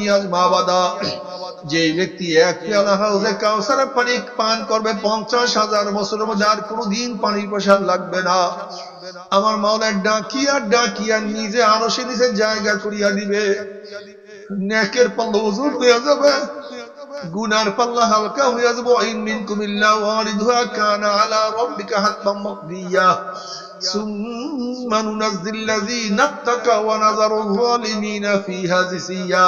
নিয়াজ মাবাদা যে ব্যক্তি এক পেয়ালা হাউজে কাউসারের পানি পান করবে পঞ্চাশ হাজার বছরের মধ্যে আর কোনোদিন পানির প্রসাদ লাগবে না আমার মাওলার ডাকিয়া ডাকিয়া নিজে আরো সে নিজে জায়গা করিয়া দিবে নেকের পাল্লা ওজন হয়ে যাবে গুনার পাল্লা হালকা হয়ে যাবে আইন মিনকুম ইল্লা ওয়ারিদুহা কানা আলা রাব্বিকা হাতমান মাকদিয়া ثم ننزل الذين اتقوا ونذر الظالمين فيها جثيا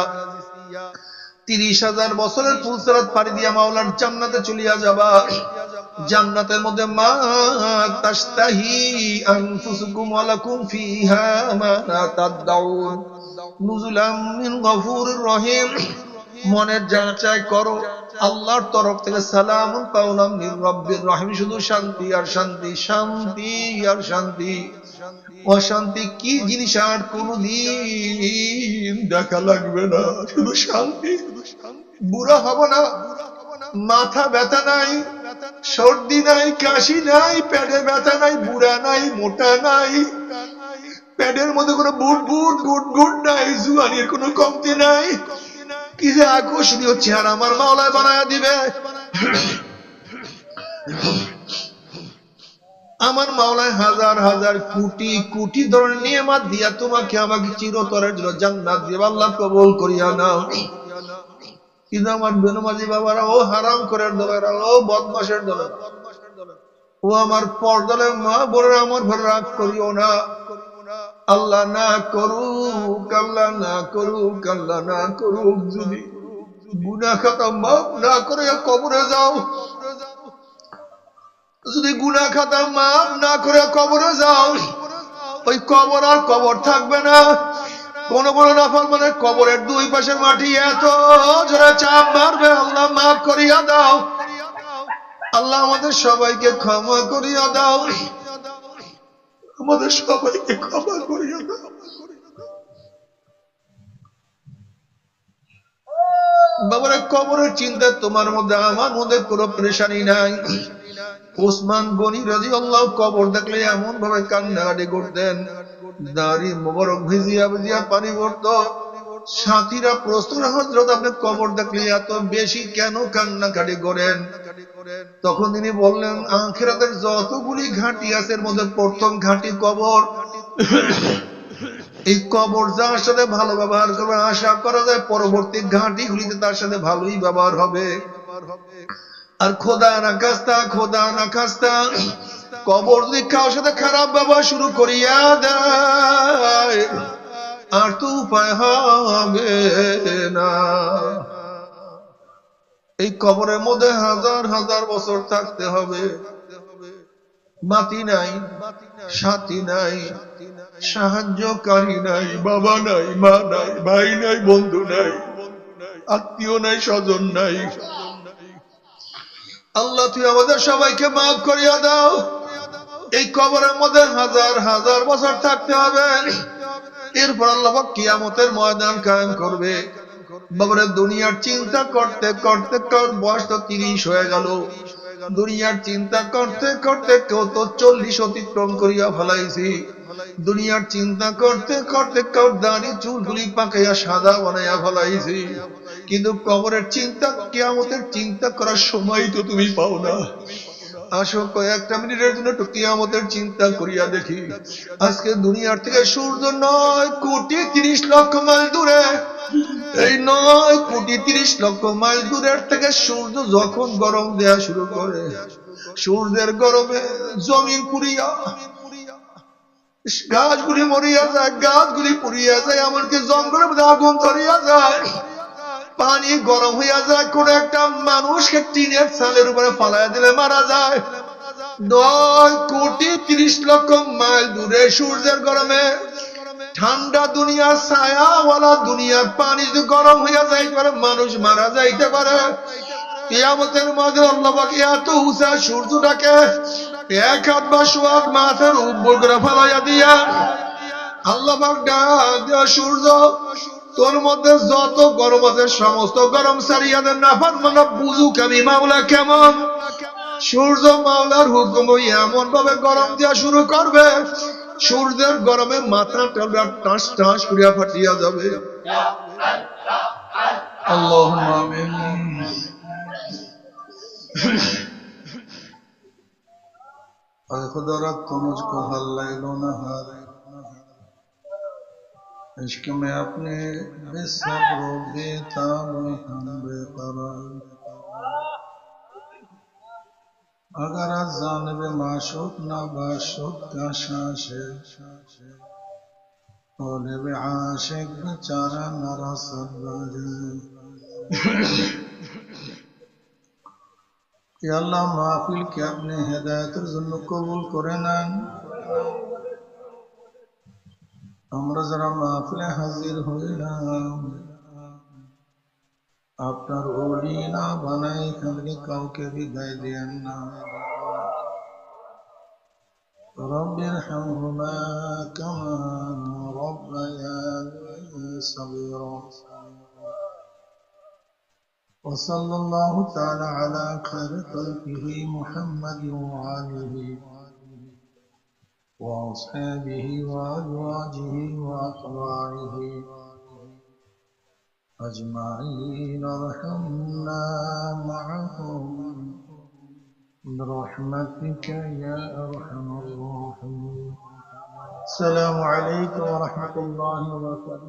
তিরিশ হাজার বছরের ফুলসরাত পাড়ি দিয়া মাওলার জান্নাতে চলিয়া যাবা। জান্নাতের মধ্যে মিন মনের যাচাই করো, আল্লাহর তরফ থেকে সালাম পাওলাম রহিম। শুধু শান্তি আর শান্তি শান্তি আর শান্তি। অশান্তি। কি জিনিস আর কোনদিন দেখা লাগবে না। শুধু শান্তি। বুড়া হব না। মাথা ব্যথা নাই। সর্দি নাই, কাশি নাই, পেটে ব্যথা নাই, বুড়া নাই, মোটা নাই। পেটের মধ্যে কোনো বুট বুট গুট গুট নাই, জুয়ানির কোনো কমতি নাই। কি যে আকর্ষণীয় চেহারা আমার মাওলায় বানায় দিবে। আমার মাওলায় হাজার হাজার কোটি কোটি ধরনের নিয়ামত দিয়া তোমাকে আমাকে চিরতরের জন্য জান্নাত দিয়ে আল্লাহ কবুল করিয়া নাও। কিন্তু আমার বেনমাজি বাবারা, ও হারাম করে দলেরা ও বদমাসের দলের ও আমার পর্দলে, মা বোনেরা আমার ঘর রাগ করিও না। আল্লাহ না করুক, আল্লাহ না করুক, আল্লাহ না করুক, যদি গুনা খাতা মাফ না করে কবরে যাও যদি গুনা খাতা মাফ না করে কবরে যাও। ওই কবর আর কবর থাকবে না। কোন কোন নফল মানে কবরের দুই পাশের মাটি এত জোরে চাপ মারবে। আল্লাহ মাফ করিয়া দাও। আল্লাহ আমাদের সবাইকে ক্ষমা করিয়া দাও। আমাদের সবাইকে ক্ষমা করিয়া দাও। বাবারে, কবরের চিন্তা তোমার মধ্যে, আমার মধ্যে কোনো পরেশানি নাই। ওসমান গনি রাজি আল্লাহ কবর দেখলে এমন ভাবে কান্নাকাটি করতেন, দাড়ি মোবারক ভিজিয়া ভিজিয়া পানি পড়ত সাথীরা প্রশ্ন হজরত আপনি কবর দেখলে এত বেশি কেন কান্নাকাটি করেন? তখন তিনি বললেন, আখেরাতের যতগুলি ঘাঁটি আছে, এর মধ্যে প্রথম ঘাঁটি কবর। এই কবর যার সাথে ভালো ব্যবহার করবে আশা করা যায় পরবর্তী ঘাঁটি গুলিতে তার সাথে ভালোই ব্যবহার হবে। আর খোদা না খাস্তা খোদা না খাস্তা কবর যদি কারোর সাথে খারাপ ব্যবহার শুরু করিয়া দেয়, আর তো উপায় হবে না। এই কবরের মধ্যে হাজার হাজার বছর থাকতে হবে। মাটি নাই, সাথী নাই, সাহায্যকারী নাই, বাবা নাই, মা নাই, ভাই নাই, বন্ধু নাই, আত্মীয় নাই, স্বজন নাই। আল্লাহ, তুই আমাদের সবাইকে মাফ করিয়া দাও। এই কবরের মধ্যে হাজার হাজার বছর থাকতে হবে। এরপর আল্লাহ কিয়ামতের ময়দান কায়েম করবে। বাবারে দুনিয়ার চিন্তা করতে করতে বয়স তো তিরিশ হয়ে গেল। দুনিয়ার চিন্তা করতে করতে কেউ তো চল্লিশ অতিক্রম করিয়া ফেলাইছি। দুনিয়ার চিন্তা করতে করতে কেউ দাড়ি, চুলগুলি পাকাইয়া সাদা বানাইয়া ফেলাইছি। কিন্তু কবরের চিন্তা, কিয়ামতের চিন্তা করার সময় তো তুমি পাও না। আসো কয়েকটা মিনিটের জন্য একটু কিয়ামতের চিন্তা করিয়া দেখি। আজকে দুনিয়ার থেকে সূর্য নয়, কোটি তিরিশ লক্ষ মাইল দূরে। এই নয়, কোটি তিরিশ লক্ষ মাইল দূরের থেকে সূর্য যখন গরম দেয়া শুরু করে, সূর্যের গরমে জমিন পুরিয়া গাছগুলি মরিয়া যায়, গাছগুলি পুড়িয়া যায়, এমনকি জঙ্গলের মধ্যে আগুন ধরিয়া যায়। পানি গরম হইয়া যায়, কোন একটা মানুষকে টিনের ছালের উপরে ফালাইয়া দিলে মারা যায়। নয় কোটি তিরিশ লক্ষ মাইল দূরে সূর্যের গরমে ঠান্ডা দুনিয়ার ছায়াওয়ালা দুনিয়ার পানি যদি গরম হইয়া যাইতে পারে, মানুষ মারা যাইতে পারে। কিয়ামতের মাঝে আল্লাহ এত উঁচা সূর্যটাকে এক হাত বা সোয়াদ মাথার করে ফেলাইয়া দিয়া আল্লাহ ডাক দেওয়া সূর্য তোর মধ্যে যত গরম আছে, সমস্ত গরম সারিয়া দেন না। ফারমানা বুঝুক আমি, মাওলা কেমন? সূর্য মাওলার হুকুম এমন ভাবে গরম দেওয়া শুরু করবে, সূর্যের গরমে মাথা টালরা টাস টাস করিয়া ফাটিয়া যাবে। আল্লাহ خدا رب تو হারে इश्क में अपने सब रोक देता मैं बेकरार अगर जानब माशूक ना बाशूक का शाशे तोलब आशिक बेचारा नरा सब अल्लाह महफिल के अपने हिदायत जुल्म कबूल करे ना। আমরা যারা মাহফিলে হাজির হইলাম আপনার ওলি না বানাই এখানে কাউকে বিদায় দেন না رب ارحمهما كما ربياني صغيرا وصلى الله تعالى على خير خلقه محمد وآله وأصحابه وأزواجه وأتباعه أجمعين ارحمنا معهم برحمتك يا أرحم الراحمين السلام عليكم ورحمة الله وبركاته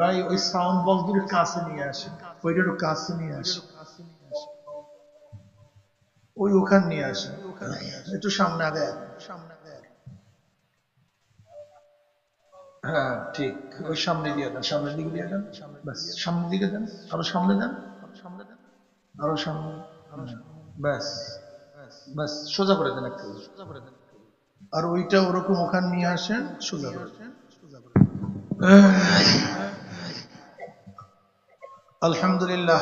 ভাই ওই সাউন্ড বক্স দুটো কাছে নিয়ে আসে ওইটা একটু কাছে নিয়ে আসে ওই ওখানে নিয়ে আসে একটু সামনে আগে আন, সামনে আগে হ্যাঁ ঠিক। ওই সামনে দিয়ে দেন সামনের দিকে দিয়ে দেন ব্যাস। সামনের দিকে দেন আরও সামনে দেন সামনে দেন আরও সামনে ব্যাস ব্যাস সোজা করে দেন একটু সোজা করে দেন আর ওইটা ওরকম ওখানে নিয়ে আসেন সোজা করে দেন। আলহামদুলিল্লাহ আলহামদুলিল্লাহ।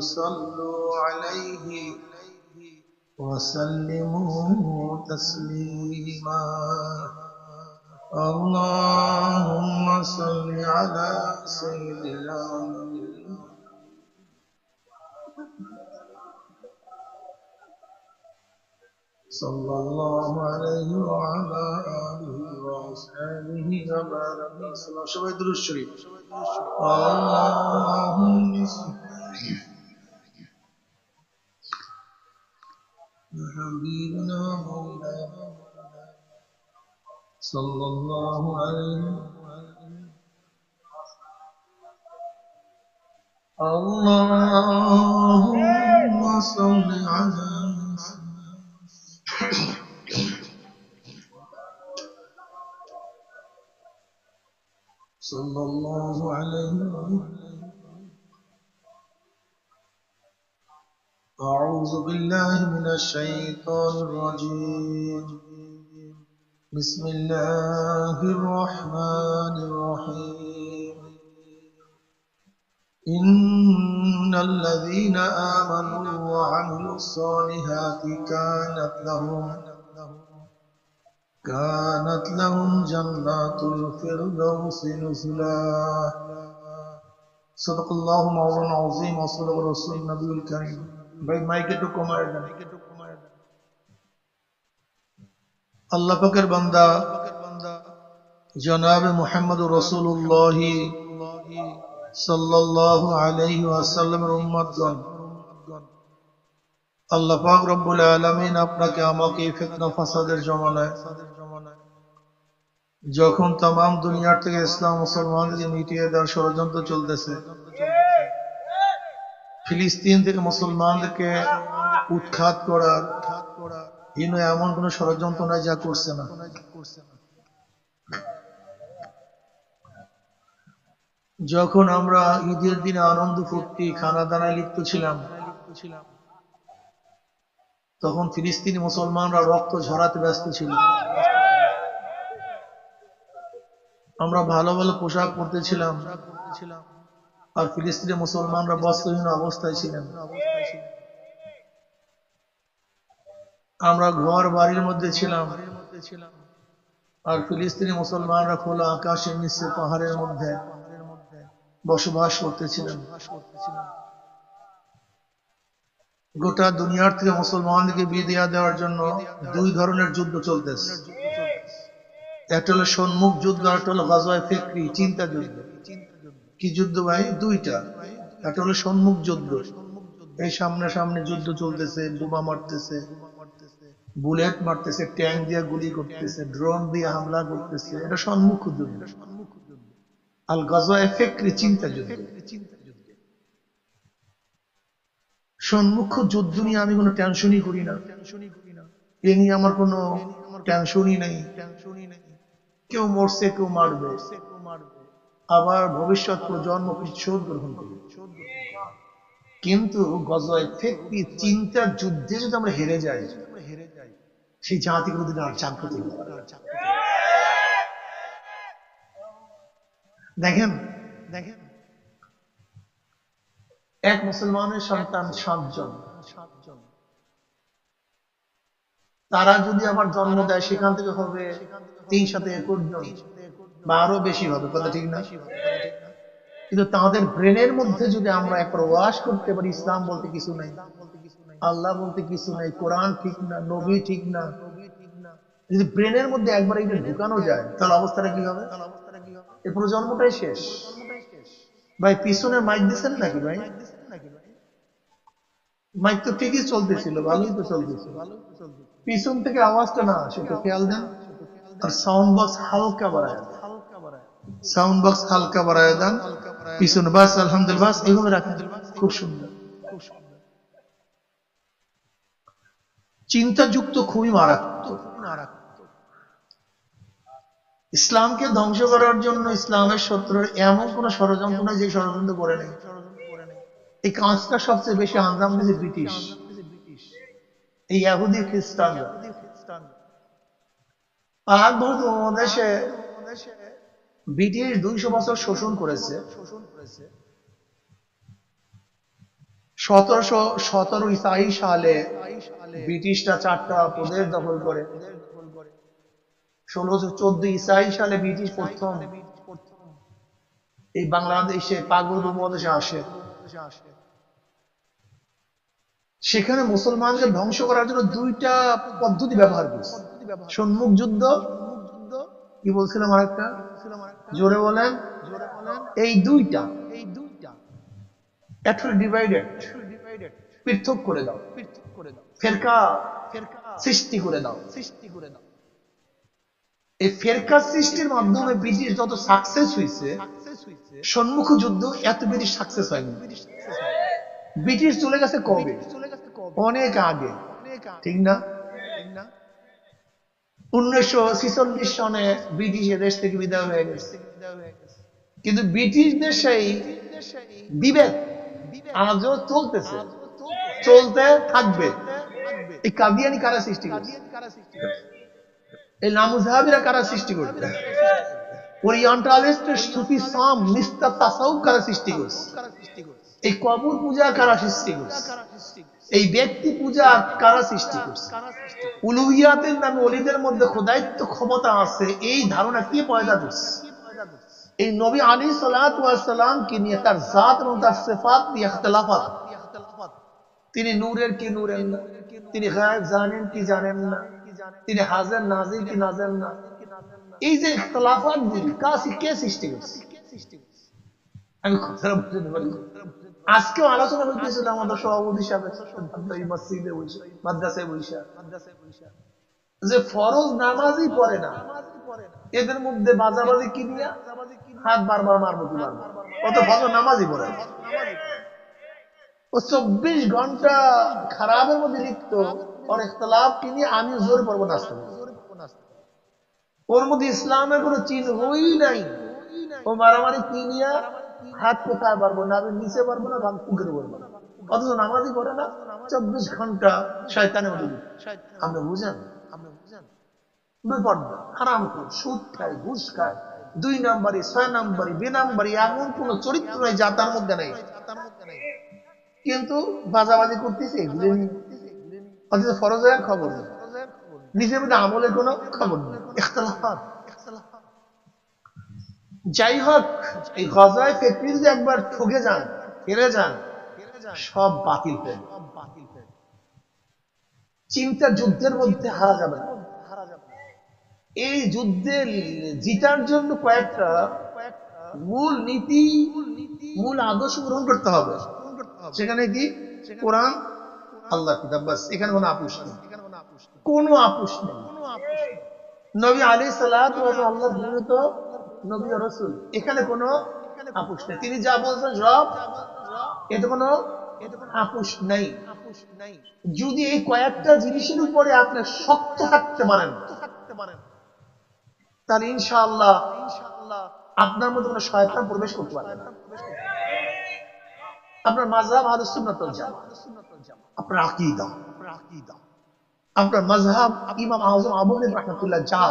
صلوا عليه وسلموا تسليما. اللهم صل على سيدنا صلى الله عليه وعلى آله وصحبه وبارك وسلم. شوية دروس شريف. اللهم حبيبنا مولانا صلى الله عليه اللهم صل على صلى الله عليه وسلم أعوذ بالله من الشيطان الرجيم. بسم الله الرحمن الرحيم. إن الذين آمنوا وعملوا الصالحات كانت لهم كانت لهم جنات الفردوس نزلا. صدق الله مولانا العظيم وصدق الرسول النبي الكريم. ভাই, মাইক একটু কমায় দেন। আল্লাহ পাকের বান্দা, জনাবে মুহাম্মদ রসুল্লাহ আল্লাহ পাক রব্বুল আপনাকে আমাকে ফাসাদের জমানায়, যখন তাম দুনিয়ার থেকে ইসলাম মুসলমানদেরকে মিটিয়ে দেওয়ার ষড়যন্ত্র চলতেছে ফিলিস্তিন থেকে মুসলমানদেরকে উৎখাত করার ইনু এমন কোন ষড়যন্ত্র নাই যা করছে না। যখন আমরা ঈদের দিনে আনন্দ ফুর্তি খানা দানায় লিপ্ত ছিলাম, তখন ফিলিস্তিনি মুসলমানরা রক্ত ঝরাতে ব্যস্ত ছিল। আমরা ভালো ভালো পোশাক পরতেছিলাম আর ফিলিস্তিনি মুসলমানরা বস্ত্রহীন অবস্থায় ছিলেন। আমরা ঘর বাড়ির মধ্যে ছিলাম। আর ফিলিস্তিনি মুসলমানরা খোলা আকাশের নিচে পাহাড়ের মধ্যে বসবাস করতেছিলেন। গোটা দুনিয়ার থেকে মুসলমানদেরকে বিদিয়া দেওয়ার জন্য দুই ধরনের যুদ্ধ চলতেছে। একটা হলো সম্মুখ যুদ্ধ আর একটা হলো গজওয়ায় ফিক্রি চিন্তা যুদ্ধ কি যুদ্ধ ভাই? দুইটা। একটা হলো সম্মুখ যুদ্ধ। এই সামনে সামনে যুদ্ধ চলতেছে, বোমা মারতেছে, বুলেট মারতেছে, ট্যাঙ্ক দিয়ে গুলি করতেছে, ড্রোন দিয়ে হামলা করতেছে। এটা সম্মুখ যুদ্ধ। আল গজওয়ায় ফিক্রি চিন্তা যুদ্ধ। সম্মুখ যুদ্ধ নিয়ে আমি কোনো টেনশনই করি না। এ নিয়ে আমার কোনো টেনশনই নেই। কেউ মরছে, কেউ মারবে। আবার ভবিষ্যৎ প্রজন্ম শোধ গ্রহণ করবে। কিন্তু গজয় ফেকটি চিন্তার যুদ্ধে যদি আমরা হেরে যাই, সেই জাতি কোনোদিন আর জাগ্রত দেখেন দেখেন, এক মুসলমানের সন্তান সাতজন। সাতজন তারা যদি আমার জন্ম দেয়, সেখান থেকে হবে তিন সাথে একুশ জন। বা আরও বেশি হবে, কথা ঠিক না কিন্তু তাদের ব্রেনের মধ্যে যদি আমরা একবার ওয়াশ করতে পারি, ইসলাম বলতে কিছু নাই। আল্লাহ বলতে কিছু নাই, কোরআন ঠিক না, নবী ঠিক না। যদি ব্রেনের মধ্যে একবার এটা ঢুকানো যায়, তাহলে অবস্থাটা কি হবে? এই প্রজন্মটাই শেষ। ভাই পিছনে মাইক দিচ্ছেন নাকি ভাই? মাইক তো ঠিকই চলতেছিল, ভালোই তো চলতেছিল। পিছন থেকে আওয়াজটা না আসে তো খেয়াল দেন। আর সাউন্ড বক্স হালকা বাড়ায়। সাউন্ড বক্স হালকা বাড়ায় দেন। পিছনে বাস, আলহামদুলিল্লাহ, বাস, এইভাবে রাখেন। খুব সুন্দর। চিন্তাযুক্ত, খুবই মারাত্মক। ইসলামকে ধ্বংস করার জন্য ইসলামের শত্রুর এমন কোন ষড়যন্ত্র নাই, যে ষড়যন্ত্র করে নেই। এই কাজটা সবচেয়ে বেশি আঞ্জাম দিয়েছে ব্রিটিশ। এই ইহুদি খ্রিস্টানরা। আর বহুত দেশে ব্রিটিশ দুইশো বছর শোষণ করেছে। সতেরোশো সতেরো ইসাই সালে ব্রিটিশরা চারটা প্রদেশ দখল করে। ষোলোশো চোদ্দ ইসাই সালে ব্রিটিশ প্রথম এই বাংলাদেশে পাগল উপমহাদেশে আসে। সেখানে মুসলমানদের ধ্বংস করার জন্য দুইটা পদ্ধতি ব্যবহার করছে। সম্মুখ যুদ্ধ কি বলছিলাম আরেকটা? জোরে বলেন। এই দুইটা এই দুইটা ডিভাইডেড পৃথক করে দাও। পৃথক করে দাও ফেরকা ফেরকা সৃষ্টি করে দাও। সৃষ্টি করে দাও এই ফেরকা সৃষ্টির মাধ্যমে ব্রিটিশ যত সাকসেস হয়েছে সম্মুখ যুদ্ধ এত বেশি সাকসেস হয়নি। ব্রিটিশ চলে গেছে কবে? অনেক আগে। ঠিক না? উনিশশো ছিচল্লিশ সনে ব্রিটিশ দেশ থেকে বিদায় হয়ে গেছে। কিন্তু ব্রিটিশদের সেই বিভেদ আজও চলতেছে। চলতে থাকবে। এই কাদিয়ানি কারা সৃষ্টি করছে? এই নামুজাহাবিরা কারা সৃষ্টি করছে? ওরিয়েন্টালিস্ট সুফি সাম মিস্টার তাসাউফ কারা সৃষ্টি করছে? এই কবর পূজা কারা সৃষ্টি করছে? এই ব্যক্তি পূজা কারা সৃষ্টি করছে? উলুহিয়াতের নামে অলিদের মধ্যে খোদায়িত্ব ক্ষমতা আছে, এই ধারণা কে পয়দা করছে? এই নবী আলী সালাম কি নিয়ে তার জাত এবং তার সেফাত নিয়ে ইখতলাফাত। তিনি নূরের কি নূরের না? তিনি গায়েব জানেন কি জানেন না? তিনি হাজার নাজির কি নাজেন না? এই যে ইখতলাফাত গুলি কে সৃষ্টি করছে? আমি কথাটা বুঝতে পারি আজকেও আলোচনা করতেছিল আমাদের সভাপতি সাহেব মসজিদে মাদ্রাসায় বসে। যে ফরজ নামাজই পড়ে না এদের মধ্যে বাজাবাজি কি দিয়া হাত বারবার মারবো কি মারবো? কত ফজর নামাজই পড়ে না। ও চব্বিশ ঘণ্টা খারাপের মধ্যে লিপ্ত। ওর ইখতলাফ কিনি আমি জোর পড়ব না ওর মধ্যে ইসলামের কোনো চিহ্নই নাই। ও মারামারি কি কিনিয়া হাত কোথায় পারব না আমি নিচে পারব না গান পুকুরে পারব না। অথচ নামাজই করে না, চব্বিশ ঘণ্টা শয়তানে উঠে আপনি বুঝেন? আপনি বুঝেন বেপর্দা হারাম সুদ খায়, ঘুষ খায়, দুই নাম্বারি, ছয় নাম্বারি, বে নাম্বারি, এমন কোন চরিত্র নাই যা তার মধ্যে নেই। কিন্তু বাজাবাজি করতেছে অথচ ফরজের খবর নিজের মধ্যে আমলের কোনো খবর নেই। ইখতলাফাত। যাই হোক, এই গজায় ফেকরি যদি একবার ঠকে যান হেরে যান, সব বাতিল হয়ে। চিন্তা যুদ্ধের মধ্যে হারা যাবে না। এই যুদ্ধে জিতার জন্য কয়েকটা মূল নীতি, মূল আদর্শ গ্রহণ করতে হবে। সেখানে কি? কোরআন আল্লাহ কিতাব, বাস, এখানে কোনো আপুস নেই। কোনো আপুস নেই। নবী আলী সালাত আল্লাহ নিয়মিত নবী ও রসুল। এখানে কোনো আপুস নেই। তিনি যা বলছেন সব এতে কোনো আপুস নেই। যদি এই কয়েকটা জিনিসের উপরে আপনি শক্ত থাকতে পারেন তাহলে ইনশাআল্লাহ আপনার মধ্যে কোনো শয়তান প্রবেশ করতে পারবে না। আপনার মাযহাব আহলুস সুন্নাত ওয়াল জামাত। আপনার আকীদা। আপনার মাযহাব ইমাম আযম আবু হানিফা রাহমাতুল্লাহ যা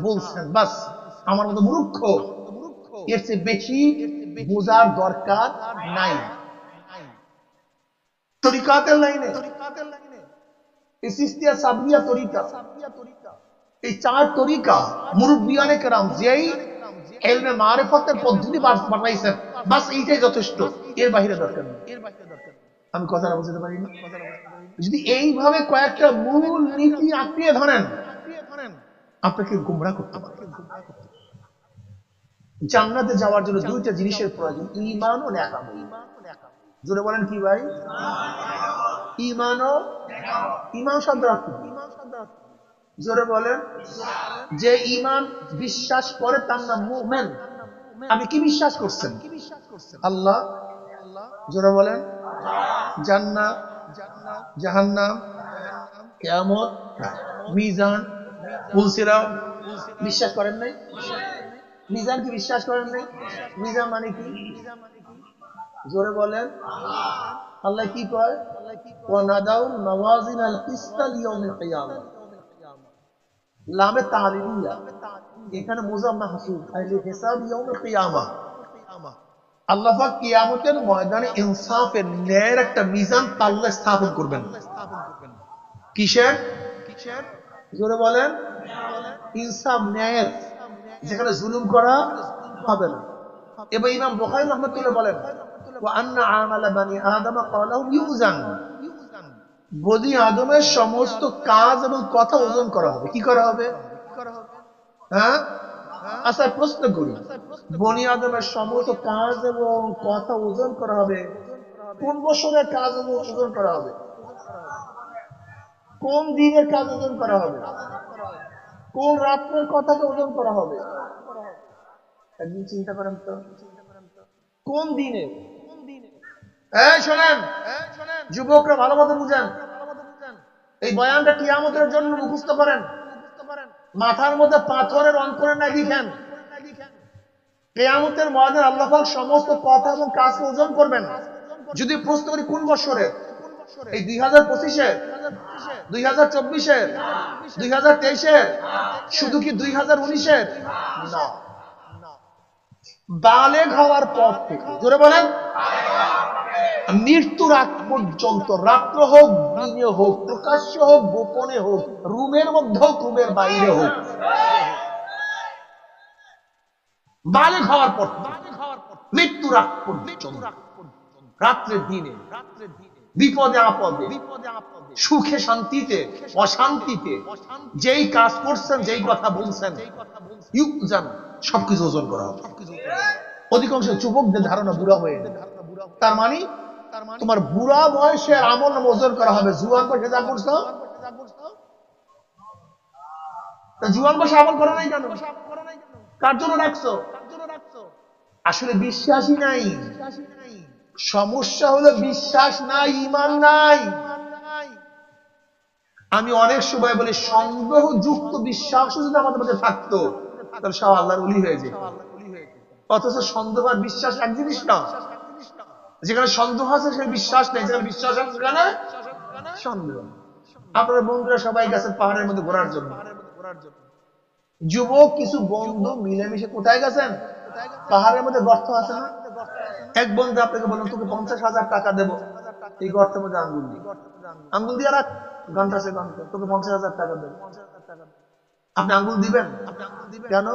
বলছেন বাস আমার মতো মূর্খ। এর চেয়ে বেশি বোঝার দরকার নাই। তরিকাতের লাইনে। এই সিস্তিয়া সাবরিয়া তরিকা। এই চার তরিকা মুরব্বিয়ানে কেরাম, যেই এলমে মারেফতের পদ্ধতি বানাইছেন, বাস এইটাই যথেষ্ট। এর বাইরে দরকার নেই। আমি কথাটা বুঝতে পারি না। যদি এইভাবে কয়েকটা মূল নীতি আঁকড়িয়ে ধরেন, আপনাকে গুমরা করতে পারবে জান্নাতে যাওয়ার জন্য দুইটা জিনিসের প্রয়োজন ইমান ও নেকামল জোরে বলেন কি ভাই? ইমান ও ইমান শব্দ অর্থ কি? জোরে বলেন যে ইমান বিশ্বাস করে তার নাম মুমেন। আমি কি বিশ্বাস করছেন? আল্লাহ। জোরে বলেন জান্নাত জাহান্নাম কিয়ামত মিজান ফুলসিরা বিশ্বাস করেন নাই? মিজান কি বিশ্বাস করেন নাই? মিজান মানে কি? জোরে বলেন। আল্লাহ কি কয়? ওয়ানাদাউ নওয়াজিন আল কিসতা লিয়াউমিল কিয়ামah লামে তালিলিয়া এখানে মুজাম্মা হাসুব আইলে হিসাব ইয়াউমিল কিয়ামah আল্লাহ পাক কিয়ামতের ময়দানে ইনসাফের ন্যায়ের একটা মিজান পাল্লা স্থাপন করবেন। কিসের? জোরে বলেন। ইনসাফ ন্যায়ের। যেখানে জুলুম করা হবে না। এবার ইমাম বুখারী রহমতুল্লাহ বলেন সমস্ত কাজ এবং কথা ওজন করা হবে। কি করা হবে? হ্যাঁ? আচ্ছা প্রশ্ন করি। বনি আদমের সমস্ত কাজ এবং কথা ওজন করা হবে। কোন বছরের কাজ এবং ওজন করা হবে? কোন দিনের কাজ ওজন করা হবে? কোন রাত্রের কথাকে ওজন করা হবে? একদিন চিন্তা করেন তো। কোন দিনে? শোনেন, যুবকরা ভালো মতো বুঝেন। এই বয়ানটা কিয়ামতের জন্য মুখস্থ করেন। মাথার মধ্যে পাথরের অঙ্কনে না লিখেন। কেয়ামতের ময়দান আল্লাহ সমস্ত কথা এবং কাজকে ওজন করবেন। যদি প্রশ্ন করি, কোন বছরে এই দুই হাজার পঁচিশে দুই হাজার চব্বিশে দুই হাজার তেইশে শুধু কি দুই হাজার উনিশের বালেগ হওয়ার পর থেকে জোরে বলেন। মৃত্যুর আগ পর্যন্ত রাত্র হোক দিনে হোক প্রকাশ্য হোক গোপনে হোক রুমের মধ্যে হোক রুমের বাইরে হোক। বালেগ হওয়ার পর থেকে, মৃত্যুর আগ পর্যন্ত রাত্রে দিনে। বিপদে আপদে সুখে শান্তিতে অশান্তিতে যেই কাজ করছেন যেই কথা বলছেন ইউজান সবকিছু ওজন করা হবে। অধিকাংশ যুবকদের ধারণা বুড়া হয়ে তার মানে তোমার বুড়া বয়সের আমল ওজন করা হবে। জুয়ান বয়সে যা করছ? জুয়ান বয়সে আমল করে নাই কেন? কার জন্য রাখছো? আসলে বিশ্বাসই নাই। সমস্যা হলো বিশ্বাস নাই, ইমান নাই। আমি অনেক সময় বলি সন্দেহযুক্ত বিশ্বাস যদি আমাদের মধ্যে থাকতো, তাহলে সব আল্লাহর উলি হয়ে যেত। অথচ সন্দেহ আর বিশ্বাস এক জিনিস না। যেখানে সন্দেহ আছে, সেখানে বিশ্বাস নেই। যেখানে বিশ্বাস আছে, সেখানে সন্দেহ আপনার বন্ধুরা সবাই গেছেন পাহাড়ের মধ্যে ঘোরার জন্য। যুবক, কিছু বন্ধু মিলেমিশে কোথায় গেছেন? পাহাড়ের মধ্যে গর্ত আছে না? এক বন্ধু আপনাকে বললাম তোকে পঞ্চাশ হাজার টাকা দেবো। এই গর্তের মধ্যে আঙ্গুল দিই আঙ্গুল দিয়ে রাখ, ঘণ্টা সে ঘণ্টা। তোকে পঞ্চাশ হাজার টাকা দেবো। আপনি আঙ্গুল দিবেন? কেন?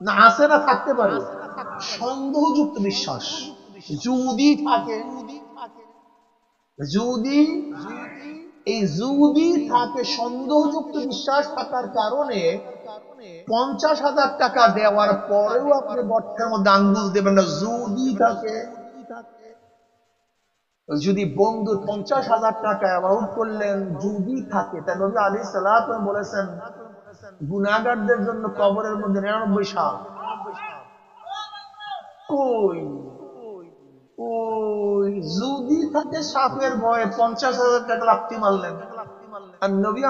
না, আছে না, থাকতে পারে। সন্দেহযুক্ত বিশ্বাস। যদি থাকে, যদি এই যদি থাকে সন্দেহযুক্ত বিশ্বাস থাকার কারণে পঞ্চাশ হাজার টাকা দেওয়ার পরেও আপনি গর্তের মধ্যে আঙ্গুল দেবেন না। যদি থাকে যদি বন্ধু পঞ্চাশ হাজার টাকা অ্যামাউন্ট করলেন যদি থাকে। তাই নবী আলী সালাম বলেছেন গুনাগারদের জন্য কবরের মধ্যে নিরানব্বই সাল। কই? ওই যদি থাকে সাপের ভয়ে পঞ্চাশ হাজার টাকা লাফতি মারলেন। আর নবী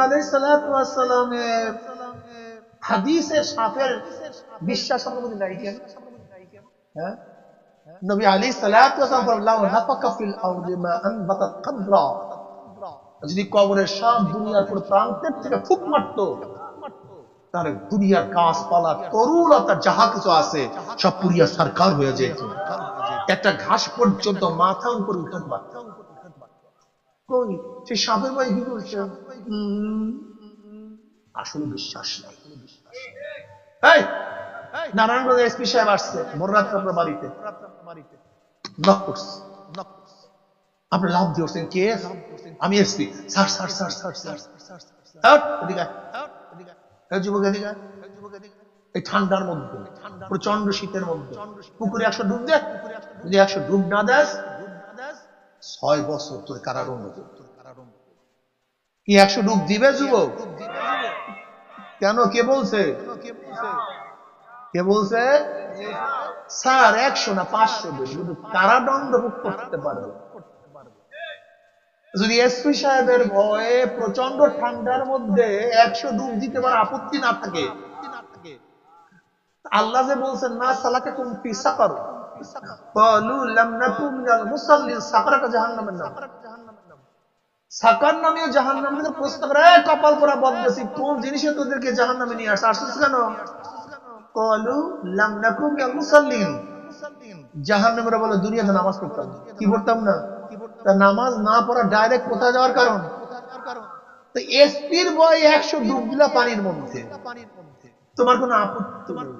সালামের সাপের বিশ্বাস মধ্যে নাই কেন হ্যাঁ যদি কবরের সব দুনিয়ার পুরো প্রান্তের থেকে ফুক মারত তাহলে দুনিয়ার গাছপালা যাহা কিছু আছে, সব পুরিয়া সরকার হয়ে যেত। একটা ঘাস পর্যন্ত মাথা উপরে উঠতে পারত কই? সে সাপের ভাই কি করছে? আসলে বিশ্বাস নাই। এই নারায়ণগঞ্জ এসপি সাহেব আসছে ভোররাত আপনার বাড়িতে। আপনি লাভ দিয়েছেন কে? আমি SP. Sir sir sir sir sir sir এদিকে আয়। এই যুবক এদিকে আয়। এই ঠান্ডার মধ্যে প্রচণ্ড শীতের মধ্যে। পুকুরে একশো ডুব দে। যদি একশো ডুব না দেস। ছয় বছর তোর কারারণ্য কি একশো ডুব দিবে যুবক? কেন? কে বলছে? কে বলছে? স্যার একশো না পাঁচশো শুধু কারাদণ্ড ভোগ করতে পারবে। যদি এসপি সাহেবের ভয়ে প্রচণ্ড ঠান্ডার মধ্যে একশো ডুব দিতে পারে আপত্তি না থাকে। আল্লাহ যে বলছেন না সালাকে কোন পিসা করো বলু, দুনিয়াতে নামাজ পড়তাম। কি পড়তাম না? তা নামাজ না পড়া ডাইরেক্ট কোথায় যাওয়ার কারণ? এসপির বয় একশো ডুব দিলা পানির মধ্যে। তোমার কোনো আপত্তি নেই।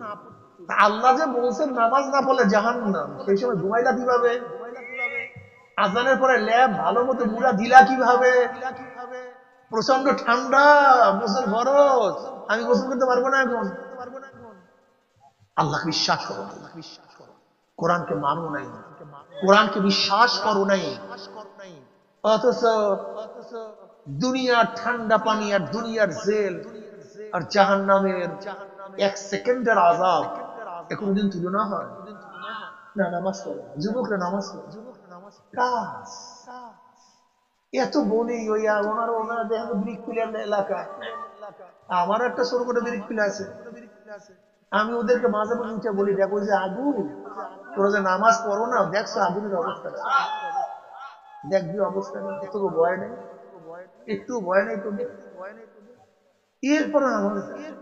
তা আল্লাহ যে বলছেন নামাজ না পড়লে জাহান নাম সেই সময় ঘুমাইলা কীভাবে? আজানের পরে ল্যাব ভালো মতো মুড়া দিলা কীভাবে? প্রচণ্ড ঠান্ডা গোসল খরচ আমি গোসল করতে পারব না এখন। আল্লাহকে বিশ্বাস করো বিশ্বাস করো। কোরআনকে মানো নাই। কোরআনকে বিশ্বাস করো নাই। অথচ দুনিয়ার ঠান্ডা পানি আর দুনিয়ার জেল। আর জাহান নামের এক সেকেন্ডের আজাব কোনোদিন তুলনা হয়। না, নামাজ পড়ে যুবকরা নামাজ পড়ে। কাজ। এত বলি ওই ওনার ওনার দেখেন ব্রিক পিলার এলাকা। আমার একটা করে ব্রিক পিলার আছে। আমি ওদেরকে মাঝে মাঝে উঠে বলি, দেখো যে আগুন, তোরা যে নামাজ পড়ো না, দেখছ আগুনের অবস্থা দেখবি অবস্থা নেই। ভয় নেই। একটু ভয় নেই তোদের। এরপরে আমাদের